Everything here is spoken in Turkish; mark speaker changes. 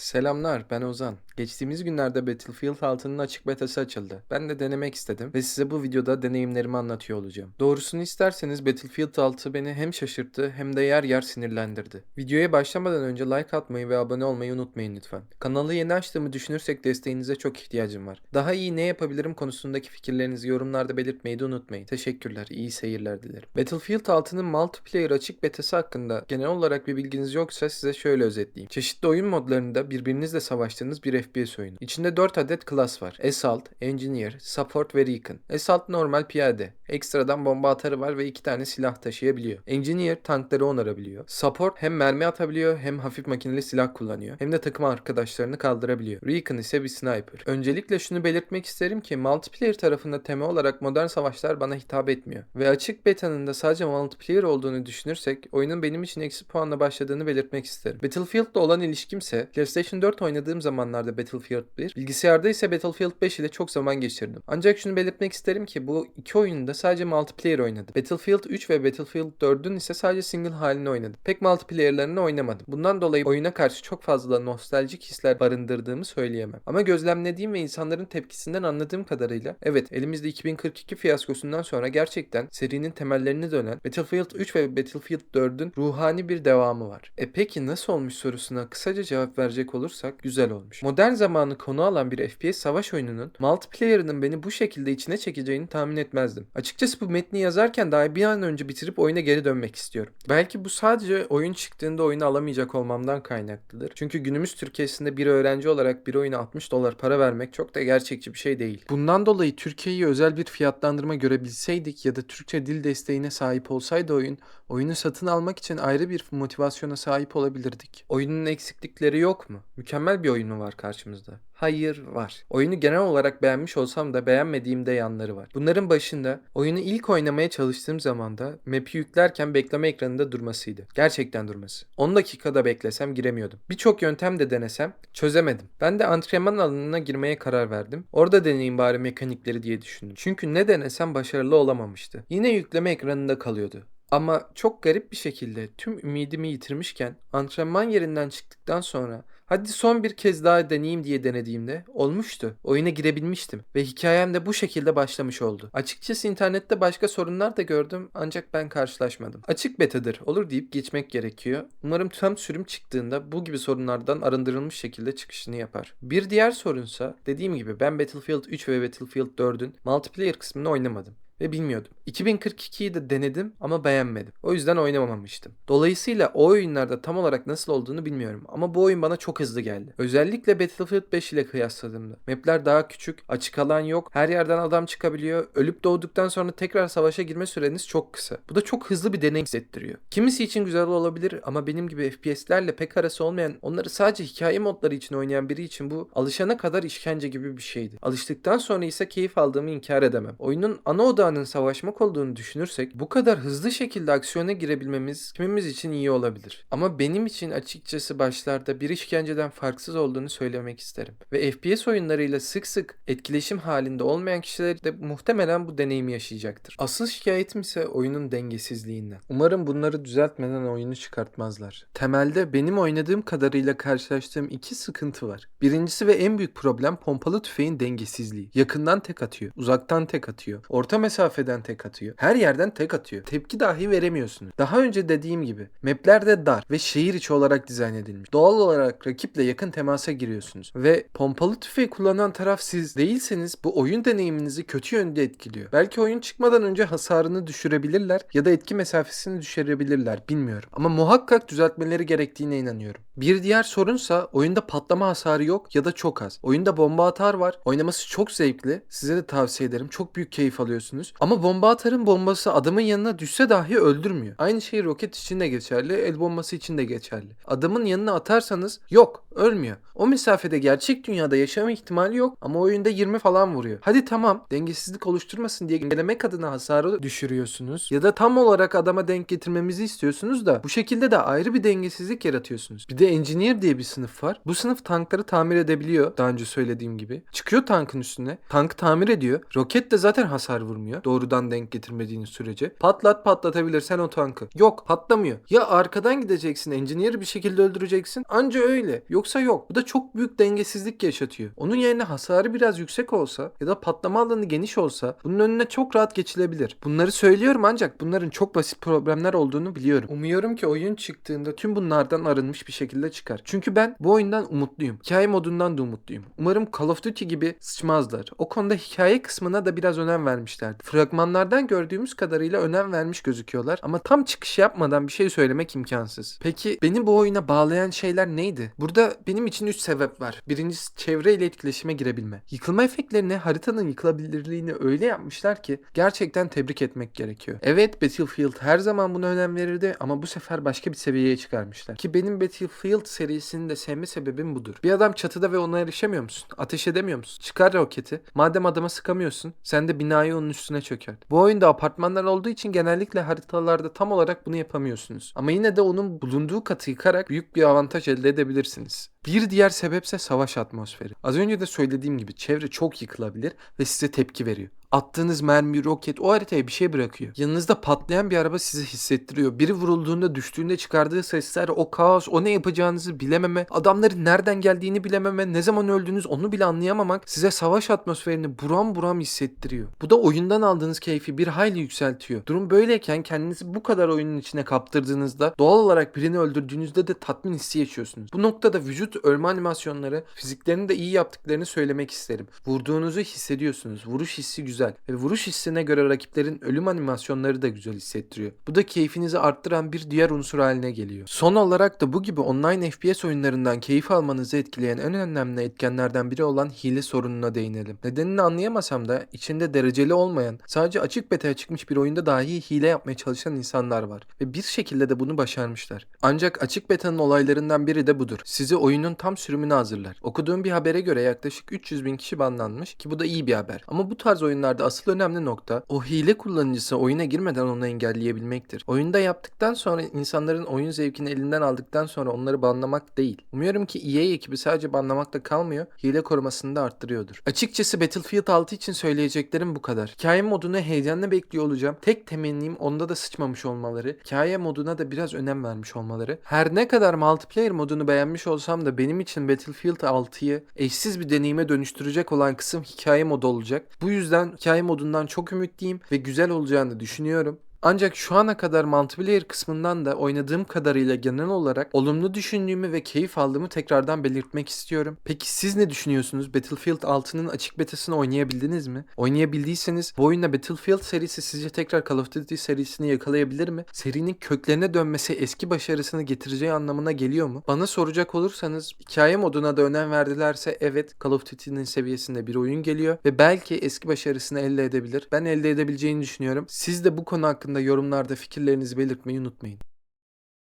Speaker 1: Selamlar, ben Ozan. Geçtiğimiz günlerde Battlefield 6'nın açık betası açıldı. Ben de denemek istedim ve size bu videoda deneyimlerimi anlatıyor olacağım. Doğrusunu isterseniz Battlefield 6 beni hem şaşırttı hem de yer yer sinirlendirdi. Videoya başlamadan önce like atmayı ve abone olmayı unutmayın lütfen. Kanalı yeni açtığımı düşünürsek desteğinize çok ihtiyacım var. Daha iyi ne yapabilirim konusundaki fikirlerinizi yorumlarda belirtmeyi de unutmayın. Teşekkürler, iyi seyirler dilerim. Battlefield 6'nın multiplayer açık betası hakkında genel olarak bir bilginiz yoksa size şöyle özetleyeyim. Çeşitli oyun modlarında birbirinizle savaştığınız bir FPS oyunu. İçinde 4 adet klas var. Assault, Engineer, Support ve Recon. Assault normal piyade. Ekstradan bomba atarı var ve 2 tane silah taşıyabiliyor. Engineer tankları onarabiliyor. Support hem mermi atabiliyor hem hafif makineli silah kullanıyor. Hem de takım arkadaşlarını kaldırabiliyor. Recon ise bir sniper. Öncelikle şunu belirtmek isterim ki multiplayer tarafında tema olarak modern savaşlar bana hitap etmiyor. Ve açık betanın da sadece multiplayer olduğunu düşünürsek oyunun benim için eksi puanla başladığını belirtmek isterim. Battlefield'la olan ilişkimse PlayStation 4 oynadığım zamanlarda Battlefield 1, bilgisayarda ise Battlefield 5 ile çok zaman geçirdim. Ancak şunu belirtmek isterim ki bu iki oyunda sadece multiplayer oynadım. Battlefield 3 ve Battlefield 4'ün ise sadece single halini oynadım. Pek multiplayerlarını oynamadım. Bundan dolayı oyuna karşı çok fazla nostaljik hisler barındırdığımı söyleyemem. Ama gözlemlediğim ve insanların tepkisinden anladığım kadarıyla evet elimizde 2042 fiyaskosundan sonra gerçekten serinin temellerini dönen Battlefield 3 ve Battlefield 4'ün ruhani bir devamı var. E peki nasıl olmuş sorusuna kısaca cevap verecek olursak güzel olmuş. Modern zamanı konu alan bir FPS savaş oyununun multiplayer'ının beni bu şekilde içine çekeceğini tahmin etmezdim. Açıkçası bu metni yazarken daha bir an önce bitirip oyuna geri dönmek istiyorum. Belki bu sadece oyun çıktığında oyunu alamayacak olmamdan kaynaklıdır. Çünkü günümüz Türkiye'sinde bir öğrenci olarak bir oyuna 60 dolar para vermek çok da gerçekçi bir şey değil. Bundan dolayı Türkiye'yi özel bir fiyatlandırma görebilseydik ya da Türkçe dil desteğine sahip olsaydı oyun, oyunu satın almak için ayrı bir motivasyona sahip olabilirdik. Oyunun eksiklikleri yok mu? Mükemmel bir oyun mu var karşımızda? Hayır var. Oyunu genel olarak beğenmiş olsam da beğenmediğim de yanları var. Bunların başında oyunu ilk oynamaya çalıştığım zamanda map'i yüklerken bekleme ekranında durmasıydı. Gerçekten durması. 10 dakikada beklesem giremiyordum. Birçok yöntem de denesem çözemedim. Ben de antrenman alanına girmeye karar verdim. Orada deneyeyim bari mekanikleri diye düşündüm. Çünkü ne denesem başarılı olamamıştı. Yine yükleme ekranında kalıyordu. Ama çok garip bir şekilde tüm ümidimi yitirmişken antrenman yerinden çıktıktan sonra hadi son bir kez daha deneyeyim diye denediğimde olmuştu. Oyuna girebilmiştim ve hikayem de bu şekilde başlamış oldu. Açıkçası internette başka sorunlar da gördüm ancak ben karşılaşmadım. Açık betadır olur deyip geçmek gerekiyor. Umarım tam sürüm çıktığında bu gibi sorunlardan arındırılmış şekilde çıkışını yapar. Bir diğer sorunsa dediğim gibi ben Battlefield 3 ve Battlefield 4'ün multiplayer kısmını oynamadım ve bilmiyordum. 2042'yi de denedim ama beğenmedim. O yüzden oynamamıştım. Dolayısıyla o oyunlarda tam olarak nasıl olduğunu bilmiyorum ama bu oyun bana çok hızlı geldi. Özellikle Battlefield 5 ile kıyasladığımda. Mapler daha küçük, açık alan yok, her yerden adam çıkabiliyor. Ölüp doğduktan sonra tekrar savaşa girme süreniz çok kısa. Bu da çok hızlı bir deneyim hissettiriyor. Kimisi için güzel olabilir ama benim gibi FPS'lerle pek arası olmayan, onları sadece hikaye modları için oynayan biri için bu alışana kadar işkence gibi bir şeydi. Alıştıktan sonra ise keyif aldığımı inkar edemem. Oyunun ana odağının olduğunu düşünürsek bu kadar hızlı şekilde aksiyona girebilmemiz kimimiz için iyi olabilir. Ama benim için açıkçası başlarda bir işkenceden farksız olduğunu söylemek isterim. Ve FPS oyunlarıyla sık sık etkileşim halinde olmayan kişiler de muhtemelen bu deneyimi yaşayacaktır. Asıl şikayetim ise oyunun dengesizliğinden. Umarım bunları düzeltmeden oyunu çıkartmazlar. Temelde benim oynadığım kadarıyla karşılaştığım iki sıkıntı var. Birincisi ve en büyük problem pompalı tüfeğin dengesizliği. Yakından tek atıyor, uzaktan tek atıyor, orta mesafeden tek atıyor. Her yerden tek atıyor. Tepki dahi veremiyorsunuz. Daha önce dediğim gibi mapler de dar ve şehir içi olarak dizayn edilmiş. Doğal olarak rakiple yakın temasa giriyorsunuz. Ve pompalı tüfeği kullanan taraf siz değilseniz bu oyun deneyiminizi kötü yönde etkiliyor. Belki oyun çıkmadan önce hasarını düşürebilirler ya da etki mesafesini düşürebilirler bilmiyorum. Ama muhakkak düzeltmeleri gerektiğine inanıyorum. Bir diğer sorunsa oyunda patlama hasarı yok ya da çok az. Oyunda bomba atar var. Oynaması çok zevkli. Size de tavsiye ederim. Çok büyük keyif alıyorsunuz. Ama bomba atarın bombası adamın yanına düşse dahi öldürmüyor. Aynı şey roket için de geçerli, el bombası için de geçerli. Adamın yanına atarsanız yok, ölmüyor. O mesafede gerçek dünyada yaşama ihtimali yok ama oyunda 20 falan vuruyor. Hadi tamam dengesizlik oluşturmasın diye engellemek adına hasarı düşürüyorsunuz. Ya da tam olarak adama denk getirmemizi istiyorsunuz da bu şekilde de ayrı bir dengesizlik yaratıyorsunuz. Bir de engineer diye bir sınıf var. Bu sınıf tankları tamir edebiliyor daha önce söylediğim gibi. Çıkıyor tankın üstüne. Tankı tamir ediyor. Roket de zaten hasar vurmuyor. Doğrudan denk denk getirmediğiniz sürece patlat patlatabilirsen o tankı. Yok patlamıyor. Ya arkadan gideceksin engineer'ı bir şekilde öldüreceksin anca öyle. Yoksa yok. Bu da çok büyük dengesizlik yaşatıyor. Onun yerine hasarı biraz yüksek olsa ya da patlama alanı geniş olsa bunun önüne çok rahat geçilebilir. Bunları söylüyorum ancak bunların çok basit problemler olduğunu biliyorum. Umuyorum ki oyun çıktığında tüm bunlardan arınmış bir şekilde çıkar. Çünkü ben bu oyundan umutluyum. Hikaye modundan da umutluyum. Umarım Call of Duty gibi sıçmazlar. O konuda hikaye kısmına da biraz önem vermişlerdi. Fragmanlardan gördüğümüz kadarıyla önem vermiş gözüküyorlar ama tam çıkış yapmadan bir şey söylemek imkansız. Peki beni bu oyuna bağlayan şeyler neydi? Burada benim için 3 sebep var. Birincisi çevreyle etkileşime girebilme. Yıkılma efektlerini haritanın yıkılabilirliğini öyle yapmışlar ki gerçekten tebrik etmek gerekiyor. Evet Battlefield her zaman buna önem verirdi ama bu sefer başka bir seviyeye çıkarmışlar. Ki benim Battlefield serisini de sevme sebebim budur. Bir adam çatıda ve ona erişemiyor musun? Ateş edemiyor musun? Çıkar roketi. Madem adama sıkamıyorsun sen de binayı onun üstüne çökert. Bu oyunda apartmanlar olduğu için genellikle haritalarda tam olarak bunu yapamıyorsunuz. Ama yine de onun bulunduğu katı yıkarak büyük bir avantaj elde edebilirsiniz. Bir diğer sebepse savaş atmosferi. Az önce de söylediğim gibi çevre çok yıkılabilir ve size tepki veriyor. Attığınız mermi, roket o haritaya bir şey bırakıyor. Yanınızda patlayan bir araba sizi hissettiriyor. Biri vurulduğunda, düştüğünde çıkardığı sesler, o kaos, o ne yapacağınızı bilememe, adamların nereden geldiğini bilememe, ne zaman öldüğünüz onu bile anlayamamak size savaş atmosferini buram buram hissettiriyor. Bu da oyundan aldığınız keyfi bir hayli yükseltiyor. Durum böyleyken kendinizi bu kadar oyunun içine kaptırdığınızda doğal olarak birini öldürdüğünüzde de tatmin hissi yaşıyorsunuz. Bu noktada vücut ölme animasyonları fiziklerini de iyi yaptıklarını söylemek isterim. Vurduğunuzu hissediyorsunuz. Vuruş hissi güzel ve vuruş hissine göre rakiplerin ölüm animasyonları da güzel hissettiriyor. Bu da keyfinizi arttıran bir diğer unsur haline geliyor. Son olarak da bu gibi online FPS oyunlarından keyif almanızı etkileyen en önemli etkenlerden biri olan hile sorununa değinelim. Nedenini anlayamasam da içinde dereceli olmayan, sadece açık beta'ya çıkmış bir oyunda dahi hile yapmaya çalışan insanlar var ve bir şekilde de bunu başarmışlar. Ancak açık beta'nın olaylarından biri de budur. Sizi oyunun tam sürümünü hazırlar. Okuduğum bir habere göre yaklaşık 300 bin kişi banlanmış ki bu da iyi bir haber. Ama bu tarz oyunlarda asıl önemli nokta o hile kullanıcısı oyuna girmeden onu engelleyebilmektir. Oyunda yaptıktan sonra insanların oyun zevkini elinden aldıktan sonra onları banlamak değil. Umuyorum ki EA ekibi sadece banlamakla kalmıyor, hile korumasını da arttırıyordur. Açıkçası Battlefield 6 için söyleyeceklerim bu kadar. Hikaye modunu heyecanla bekliyor olacağım. Tek temennim onda da sıçmamış olmaları. Hikaye moduna da biraz önem vermiş olmaları. Her ne kadar multiplayer modunu beğenmiş olsam da benim için Battlefield 6'yı eşsiz bir deneyime dönüştürecek olan kısım hikaye modu olacak. Bu yüzden hikaye modundan çok ümitliyim ve güzel olacağını düşünüyorum. Ancak şu ana kadar multiplayer kısmından da oynadığım kadarıyla genel olarak olumlu düşündüğümü ve keyif aldığımı tekrardan belirtmek istiyorum. Peki siz ne düşünüyorsunuz? Battlefield 6'nın açık betasını oynayabildiniz mi? Oynayabildiyseniz bu oyunda Battlefield serisi sizce tekrar Call of Duty serisini yakalayabilir mi? Serinin köklerine dönmesi eski başarısını getireceği anlamına geliyor mu? Bana soracak olursanız hikaye moduna da önem verdilerse evet Call of Duty'nin seviyesinde bir oyun geliyor ve belki eski başarısını elde edebilir. Ben elde edebileceğini düşünüyorum. Siz de bu konu hakkında yorumlarda fikirlerinizi belirtmeyi unutmayın.